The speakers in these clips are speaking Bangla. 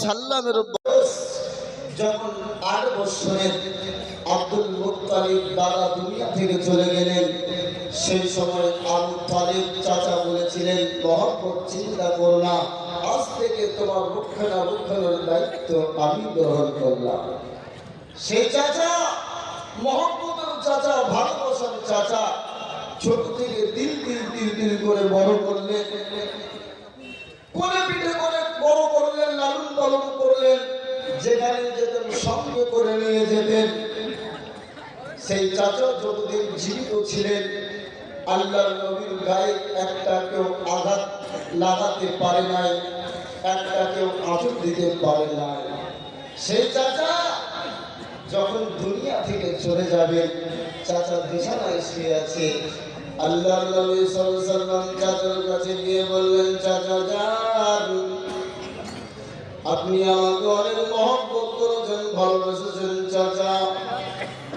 সাল্লামের যখন আট বছরের আব্দুল মুত্তালিব দাদা দুনিয়া থেকে চলে গেলেন সেই সময় আবু তালিব চাচা বলেছিলেন মহব্বত চিন্তা করো না আজ থেকে তোমার রক্ষণাবেক্ষণের দায়িত্ব আমি গ্রহণ করলাম। সেই চাচা মহব্বতের চাচা ভালোবাসার চাচা ছোট থেকে দিল দিল দিল দিল করে বড় করলেন। কোলে পিঠে করে বড় করলেন, লালন পালন করলেন, যেখানে যেতেন, সঙ্গে করে নিয়ে যেতেন। সেই চাচা যতদিন জীবিত ছিলেন আল্লাহ নবীর গায়ে একটা কেউ আঘাত লাগাতে পারে নাই, একটা কেউ আঁচড় দিতে পারে নাই। সেই চাচা যখন দুনিয়া থেকে চলে যাবে চাচা বিছানায় শুয়ে আছে। আল্লাহ নবী সাল্লাল্লাহু আলাইহি ওয়াসাল্লাম চাচার কাছে গিয়ে বললেন, চাচা যান আপনি আমাকে অনেক মহব্বত করেছেন, ভালোবেসেছেন, চাচা।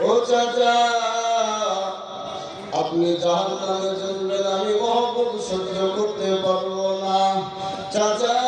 ও চাচা, আপনি জাহান নামে চলবেন আমি মহব্বত সহ্য করতে পারব না। চাচা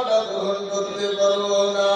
তোমার গ্রহণ করতে পারব না।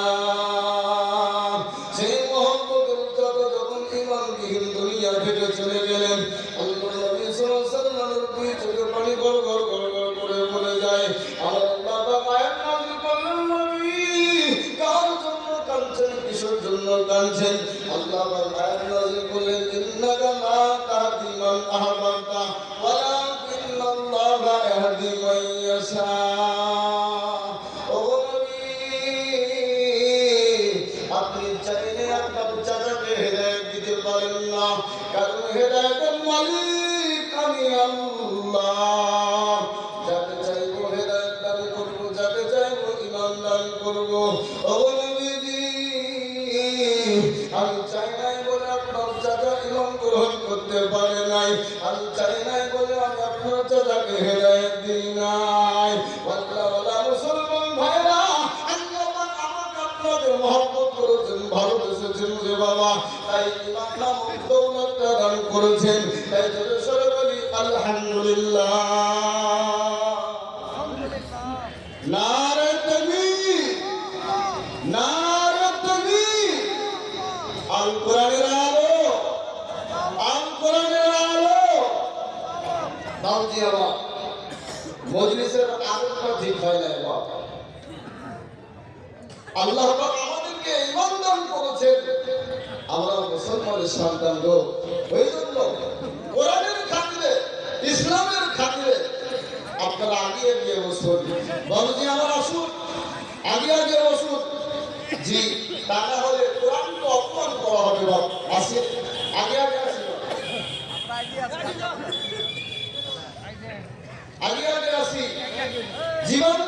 আমি চাই নাই বলে আপনার গ্রহণ করতে পারে নাই। আমি চাই বলে আমি আপনার চাচাকে হেদায়ত দিই নাই। মুসলমান করেছেন, ভালোবেসেছেন রে বাবা। তাই দান করেছেন তাই জোরে সরে বলি আলহামদুলিল্লাহ নারে তাকবীর নারে তাকবীর আল কোরআনের আলো আল কোরআনের আলো দাউজি আমার মজলিসের আদবটা ঠিক হয় না বাবা আল্লাহ পাক আমাদেরকে ইমান দান করেছেন আমরা মুসলমানের সন্তান গো। ওই জন্য কোরআনের খাতিরে, ইসলামের খাতিরে আপনারা আগিয়ে গিয়ে বসুন। বাবুজি, আমার আসুন। আগে আগে বসুন। জি, তা না হলে কোরআনকে অপমান করা হবে বাবু আসে। আগে আগে আসুন। আগে আগে আসি। জীবন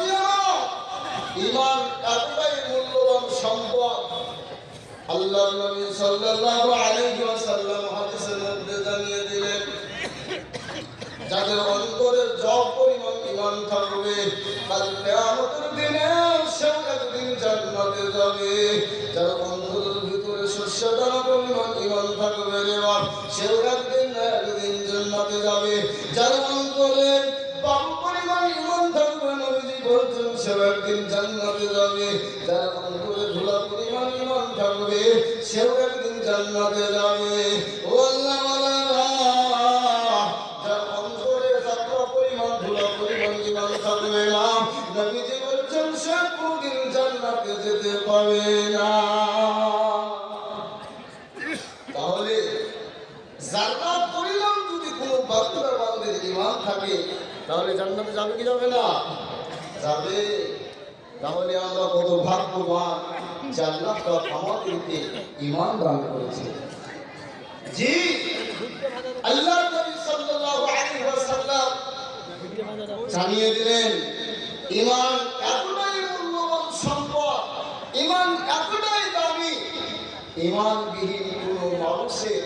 আল্লাহ নবী সাল্লাল্লাহু আলাইহি ওয়াসাল্লাম হাদিসের মধ্যে জানিয়ে দিলেন, যাদের অন্তরে জব পরিমাণ ইমান থাকবে, কাল কিয়ামতের দিনে সেও একদিন জান্নাতে যাবে। যার অন্তরের ভিতরে শস্য দানা পরিমাণ ইমান থাকবে রে বাপ, সেও একদিন না জান্নাতে যাবে। যার অন্তরে বাবু পরিমাণ ইমান থাকবে, নবীজি বলছেন, সেও একদিন জান্নাতে জান্নাতে যাবে ও পরিমাণ পরিমাণ জীবন থাকবে না নবীজি বলছেন সে কোনদিন জান্নাতে যেতে পাবে না তাহলে জান্না পরিমাণ যদি কোনো বাস্তবের বান্ধবের ইমান থাকে, তাহলে জান্নাতে যাবে কি যাবে না? যাবে। তাহলে আমরা কত ভাগ্যবান। জান্নাতটা আমাদেরকে ইমান দান করেছে। জি আল্লাহ নবী সাল্লাল্লাহু আলাইহি ওয়াসাল্লাম জানিয়ে দিলেন ইমান এতটাই মূল্যবান সম্পদ ইমান এতটাই দামি ইমানবিহীন কোন মানুষের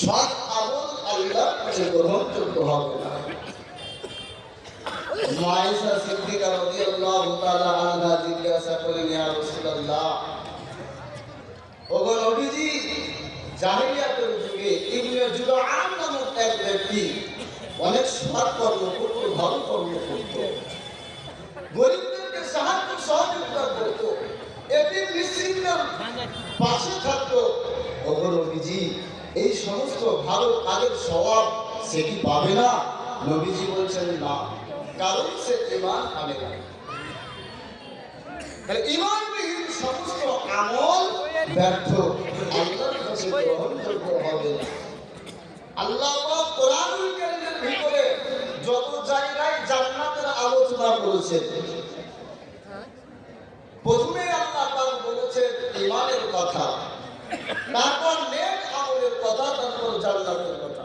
সৎ আমল আল্লাহর কাছে গ্রহণযোগ্য হবে মায়েশা সিদ্দিকা রাদিয়াল্লাহু তাআলা আনহা জিজ্ঞাসা করলেন ইয়া রাসূলুল্লাহ, ওগো নবীজি, জাহিলিয়াতের যুগে ইবনে জুদআন নামক এক ব্যক্তি অনেক সৎ কর্ম করত ভালো কর্ম করত। গরিবদেরকে সাহায্য সহযোগিতা করত। এটিম মিসকিনদের পাশে থাকতো। ওগো নবীজি, এই সমস্ত ভালো কাজের স্বভাব সে কি পাবে না? নবীজি বলছেন, না। কারণ সে ইমান আনে না। ইমানবিহীন সমস্ত আমল ব্যর্থ। আল্লাহর কাছে গ্রহণযোগ্য হবে আল্লাহ কোরআনুল কারীমের ভিতরে যত জায়গায় জান্নাতের আলোচনা করেছেন প্রথমে আল্লাহ পাক বলেছেন, ইমানের কথা। তারপর নেক আমলের কথা, তারপর জান্নাতের কথা।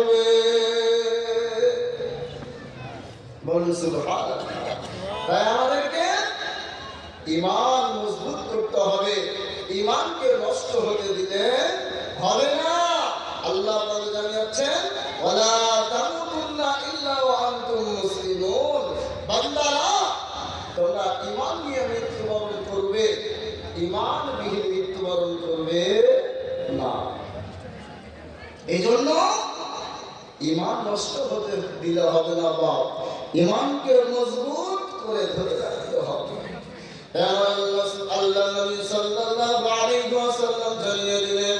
থাকবে বলুন তাই আমাদেরকে ইমান মজবুত করতে হবে। নষ্ট হতে হবে না। আল্লাহ জানিয়েছেন তামুতুন্না ইল্লা ওয়া আনতুম মুসলিমুন। বান্দারা, তোমরা ইমান নিয়ে মৃত্যুবরণ করবে। বিহীন মৃত্যুবরণ করবে না। এই জন্য ইমান নষ্ট হতে দিলে হবে না বাপ। ইমানকে মজবুত করে ধরে রাখতে হবে। আল্লাহ নবী সাল্লাল্লাহু আলাইহি ওয়াসাল্লাম জানিয়ে দিলেন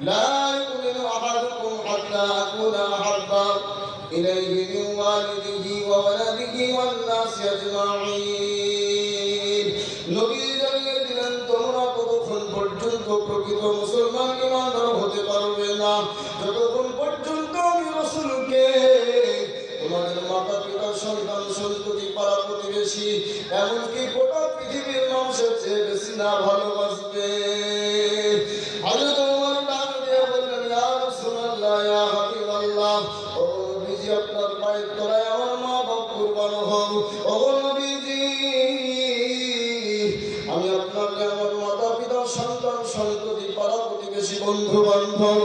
لا সন্তান সন্ততি পাড়া প্রতিবেশী বন্ধু বান্ধব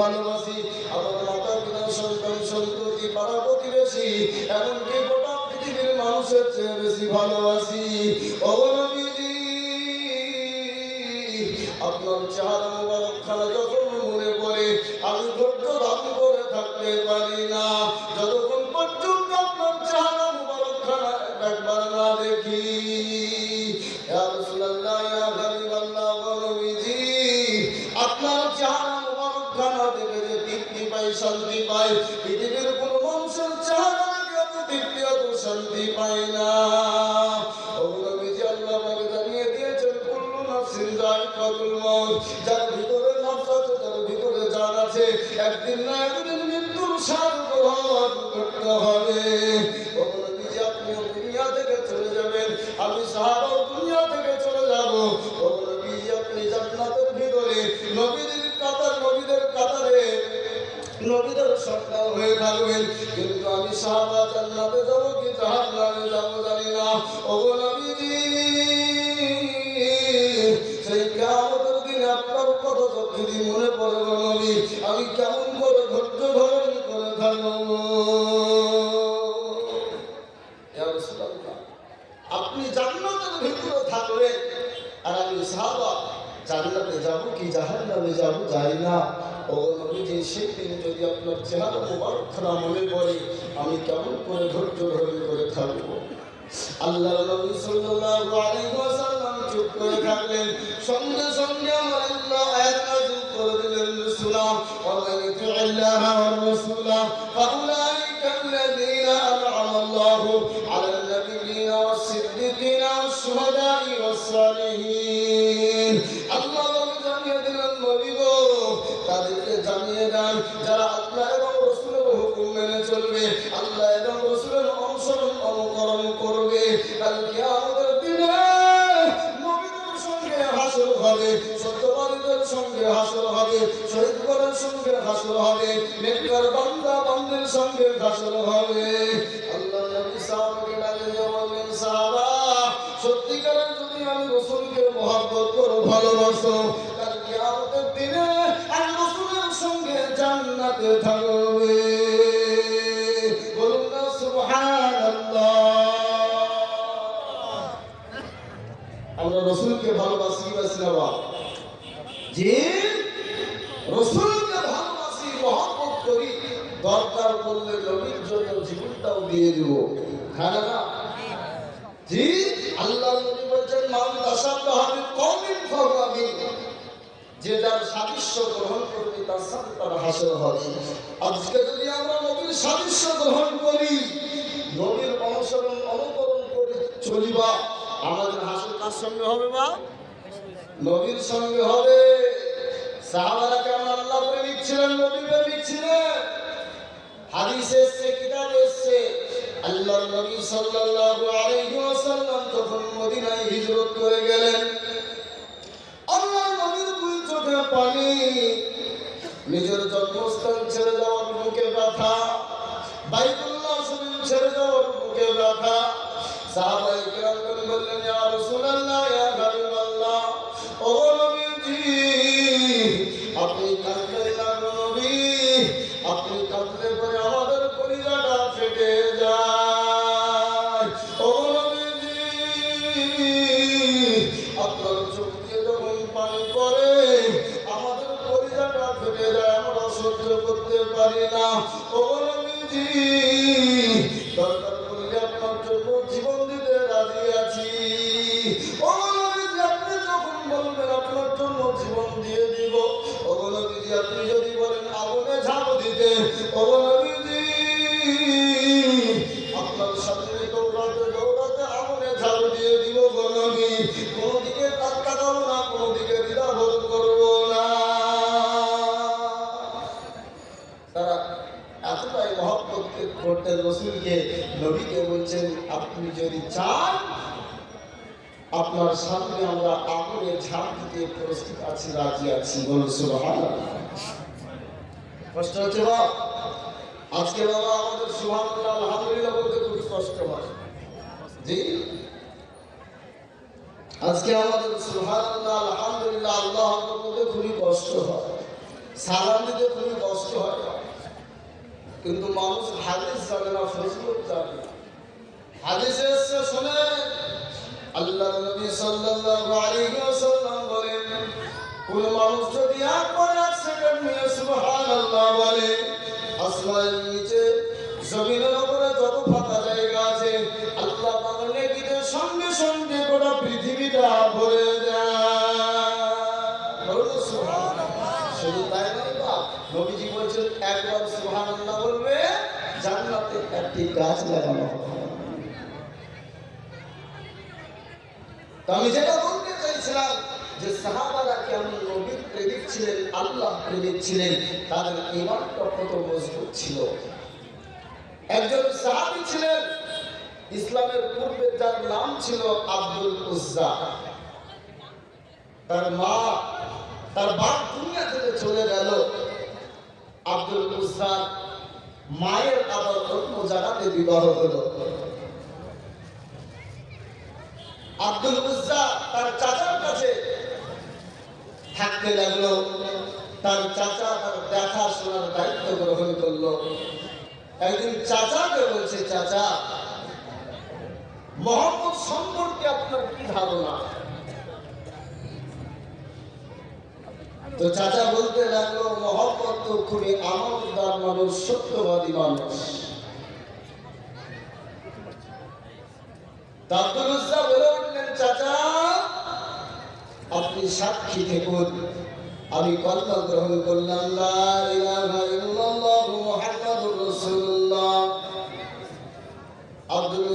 ভালোবাসি আমার মাতা পিতা সন্তান সন্ততি পাড়া প্রতিবেশী। এমনকি গোটা পৃথিবীর মানুষের চেয়ে বেশি ভালোবাসি। অবনবীজি আপনার চেহারা মোবারক খানা যখন মনে পড়ে, আমি ধৈর্য ধারণ করে থাকতে পারি না। দুনিয়া থেকে চলে যাবেন। আমি সাহাবাও থেকে চলে যাব। আপনি জান্নাতের ভিতরে, নবীদের কাতার, নবীদের কাতারে, নবীদের সন্তান হয়ে থাকবেন। কিন্তু আমি সাহাবা জান্নাতে যাব কি জাহান্নামে যাব জানি না। ওগো নবীজি যদি মনে পড়ে নবী, আমি কেমন করে ধৈর্য ধারণ করে থাকব আপনি জান্নাতের ভিতরে থাকবেন, আর আমি সাহাবা, জান্নাতে যাব কি জাহান্নামে যাব জানি না। ও নবীজি সেই দিন যদি আপনার চেহারা মোবারক খানা মনে পড়ে, আমি কেমন করে ধৈর্য ধরে করে থাকব? আল্লাহ নবী সাল্লাল্লাহু আলাইহি ওয়াসাল্লাম চুপ করে থাকলেন সঙ্গে সঙ্গে আমার আল্লাহ আয়াত নাযিল করে দিলেন তাদেরকে জানিয়ে দেন, যারা হবে, সত্যবাদীদের সঙ্গে হাসর হবে, শহীদগণের সঙ্গে হাসর হবে, নেককার বান্দা বান্দির সঙ্গে হাসর হবে। আল্লাহ নবী সাহাবাকে বললেন, সাহাবা, সত্যিকারের যদি আমি রসুলকে করো, ভালোবাসো আমাদের দিনে আর রসুলের সঙ্গে জান্নাতে থাকবে। আমরা রসুলকে ভালোবাসি। বাসি না যে রসুলকে ভালোবাসি, মহব্বত করি, দরকার পড়লে নবীর জন্য জীবনটাও দিয়ে দিব না না? জি আল্লাহ নবী বলছেন তাসাব্বাহাবি কওমিন ফাহুয়া মিনহুম। যে যার সাদৃশ্য গ্রহণ করবে তার সাথে তার হাসর হবে আজকে যদি আমরা নবীর সাদৃশ্য গ্রহণ করি, নবীর অনুসরণ, অনুকরণ করে চলিবা, আমাদের হাসর কার সঙ্গে হবে বা নবীর সঙ্গে হবে। সাহাবারা কেমন আল্লাহ প্রেমিক ছিলেন নবী প্রেমিক ছিলেন? হাদিস এসছে, কিতাব এসছে, আল্লাহর নবী সাল্লাল্লাহু আলাইহি ওয়াসাল্লাম মদিনায় হিজরত করে গেলেন। আল্লাহর নবীর দুই চোখে পানি, নিজের জন্মস্থান ছেড়ে যাওয়ার বুকে ব্যথা, বাইতুল্লাহ শরীফ ছেড়ে যাওয়ার বুকে ব্যথা। সাহাবাই কিরামগণ বললেন, ইয়া রাসূলুল্লাহ, ইয়া হাবিবাল্লাহ ও রসুলকে নবীকে বলছেন, আপনি যদি চান, আপনার সামনে আমরা আগুনে ঝাঁপ দিতে প্রস্তুত আছি, রাজি আছি। বলুন কষ্ট হচ্ছে বাবা আজকে বাবা আমাদের সুবহানাল্লাহ, আলহামদুলিল্লাহ বলতে খুবই কষ্ট হয়। জি? আজকে আমাদের সুবহানাল্লাহ, আলহামদুলিল্লাহ আল্লাহ বলতে খুবই কষ্ট হয়। সালাম দিতে খুবই কষ্ট হয়। কিন্তু মানুষ হাদিস জানে না ফজলত জানে না। হাদিসে এসছে শুনে আল্লাহ নবী সাল্লাল্লাহু আলাইহি ওয়াসাল্লাম বলেন, কোন মানুষ যদি একবার এক সেকেন্ড নিয়ে সুবহানাল্লাহ বলে, আসমানের নিচে, জমিনের উপরে যত ফাঁকা গাছ লাগানো। আমি যেটা বলতে চাইছিলাম যে সাহাবারা কেমন নবীর প্রেমিক ছিলেন, আল্লাহ প্রেমিক ছিলেন, তাদের ইমানটা কত মজবুত ছিল। একজন সাহাবি ছিলেন, ইসলামের পূর্বে যার নাম ছিল আব্দুল উজ্জা। তার মা, তার বাপ দুনিয়া থেকে চলে গেল। আব্দুল উজ্জার মায়ের আবার অন্য জায়গাতে বিবাহ হলো। আব্দুল উজ্জা তার চাচার কাছে থাকতে লাগল। তার চাচা তার দেখাশোনার দায়িত্ব গ্রহণ করল। একদিন চাচাকে বলছে, চাচা, মোহাম্মদ সম্পর্কে আপনার কি ধারণা? তো চাচা বলতে লাগল মোহাম্মদ তো খুবই আমানতদার মানুষ সত্যবাদী মানুষ। সাক্ষী থেকুন আমি আব্দুল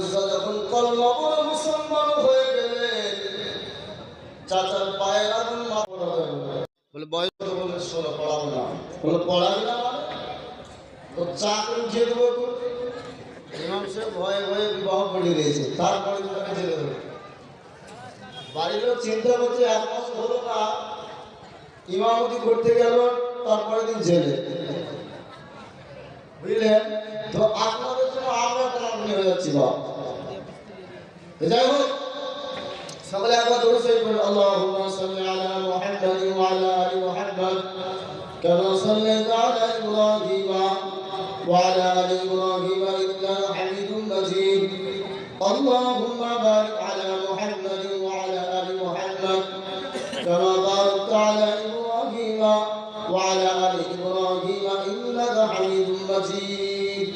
যখন মুসলমান হয়ে গেলেন, চাচার পায়ের আগুন মা পড়াবে বলে বয়স তো বলে শোনো পড়াবো না বলে পড়াবি না তো চাকরি উঠিয়ে দেবো। ইমাম সাহেব ভয়ে ভয়ে বিবাহ করে দিয়েছে। তারপরে তাকে জেলে দেবে। বাড়ির লোক চিন্তা করছে এক মাস হলো না। ইমামতি করতে গেল তারপরে দিন জেলে। বুঝলেন? তো আপনাদের জন্য আমরা টানাটানি হয়ে যাচ্ছি তো যাই হোক সকলে একবার দৌড় সেই করে আল্লাহুম্মা সাল্লি আলা মুহাম্মাদ ওয়া আলা আলি মুহাম্মাদ কামা সাল্লাইতা আলা ইব্রাহিম ওয়া আলা আলি ইব্রাহিম ইন্নাকা হামিদুম মাজিদ اللهم بارك على محمد وعلى ال محمد كما باركت على ابراهيم وعلى ال ابراهيم انك حميد مجيد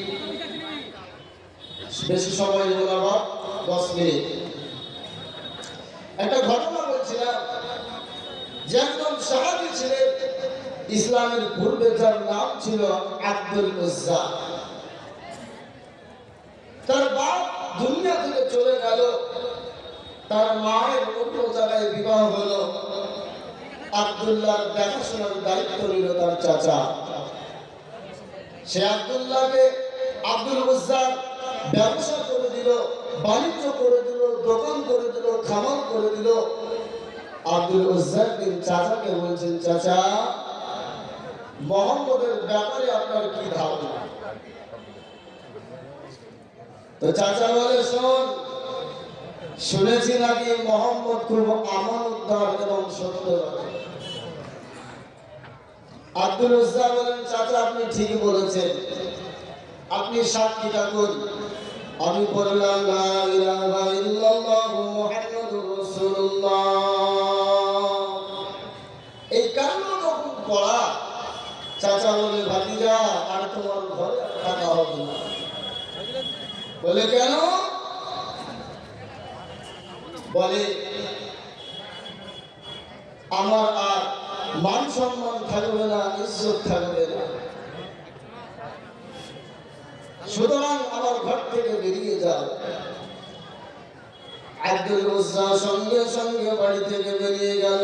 বেশি সময় নেব না বাপ দশ মিনিট একটা ঘটনা বলছিলাম যে একজন সাহাবি ছিলেন ইসলামের পূর্বে যার নাম ছিল আব্দুল উজ্জা তার বাপ দুনিয়া থেকে চলে গেল। তার মায়ের অন্য জায়গায় বিবাহ হলো। আব্দুল্লাহ দেখাশোনার দায়িত্ব নিল তার চাচা। সে আব্দুল্লাহকে আব্দুল উজ্জার ব্যবসা করে দিল, বাণিজ্য করে দিল, দোকান করে দিল, খামার করে দিল। আব্দুল দিন চাচাকে বলছেন, চাচা মোহাম্মদের ব্যাপারে আপনার কি ধারণা? তো চাচা বলে, শোন, শুনেছি নাকি মোহাম্মদ খুব আমানতদার এবং সত্যবাদী আব্দুল উজ্জা বলেন, চাচা, আপনি ঠিক বলেছেন। আপনি সাক্ষী থাকুন। আমি বললাম লা ইলাহা ইল্লাল্লাহু মুহাম্মাদুর রাসূলুল্লাহ। এই কারণে পড়া চাচা বলে, ভাতিজা, আর তোমার ঘরে থাকা হবে না। বলে, কেন? বলে, আমার আর মান সম্মান থাকবে না, ইজ্জত থাকবে না। সুতরাং আমার ঘর থেকে বেরিয়ে যাও। আব্দুল সঙ্গে সঙ্গে বাড়ি থেকে বেরিয়ে গেল।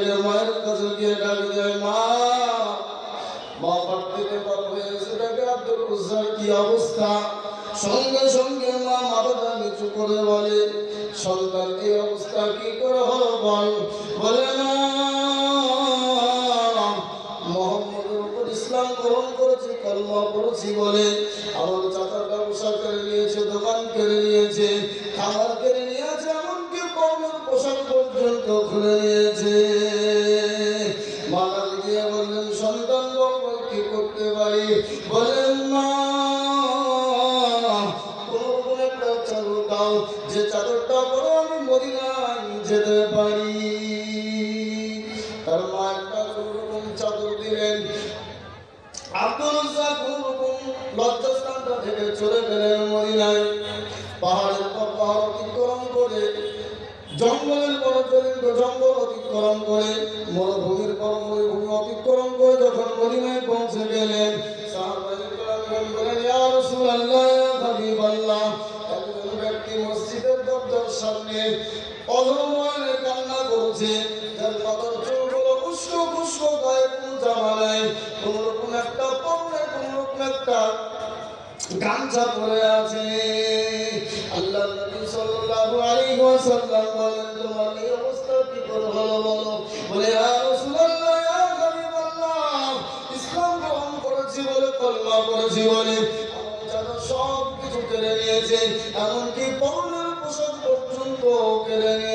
অবস্থা। সঙ্গে সঙ্গে মা মাথাটা নিচু করে বলে, সন্তান এই অবস্থা কি করে হলো বল? বলে, না ইসলাম গ্রহণ করেছি বলে। আমার চাচার ব্যবসা করে নিয়েছে, দোকান করে নিয়েছে খাবার পাহাড়ের পর পাহাড় অতিক্রম করে, জঙ্গলের পর চরিত্র জঙ্গল অতিক্রম করে, মরুভূমির পর মরুভূমি অতিক্রম করে যখন মদিনায় পৌঁছে গেলেন মসজিদের দরজার সামনে কান্না গায়ে রকম একটা একটা গামছা পরে আছে। আল্লাহ নবী সাল্লাল্লাহু আলাইহি ওয়াসাল্লাম বলেন, তোমার এই অবস্থা কি করে হলো বলো? বলে রাসূলুল্লাহ ইয়া ইসলাম গ্রহণ করেছি বলে কলমা পড়েছি বলে। যারা সব কিছু কেড়ে নিয়েছে, এমনকি পৌরের পোশাক পর্যন্ত কেড়ে নিয়েছে।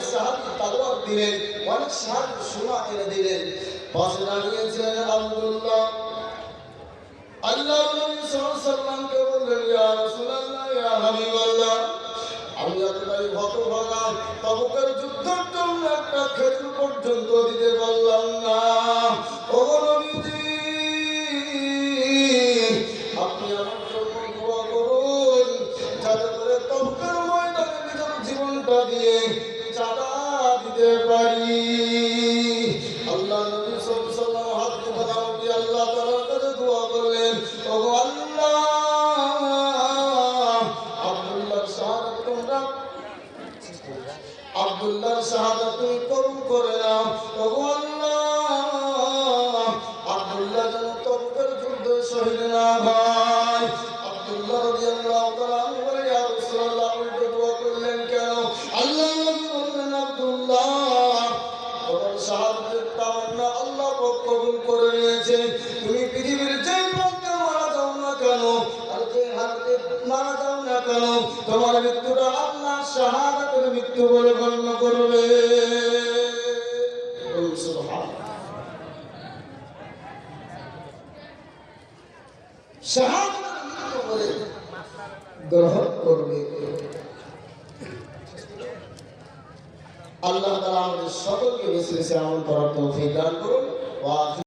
অনেক সাহাবি তালোয়ার দিলেন, অনেক সাহাবি সোনা এনে দিলেন। পাশে আব্দুল্লাহ। আল্লাহ আমি যুদ্ধের জন্য একটা খেজুর পর্যন্ত দিতে পারলাম না। ও নবীজি చేసిన సేవను త్వరగా తోఫీదాన్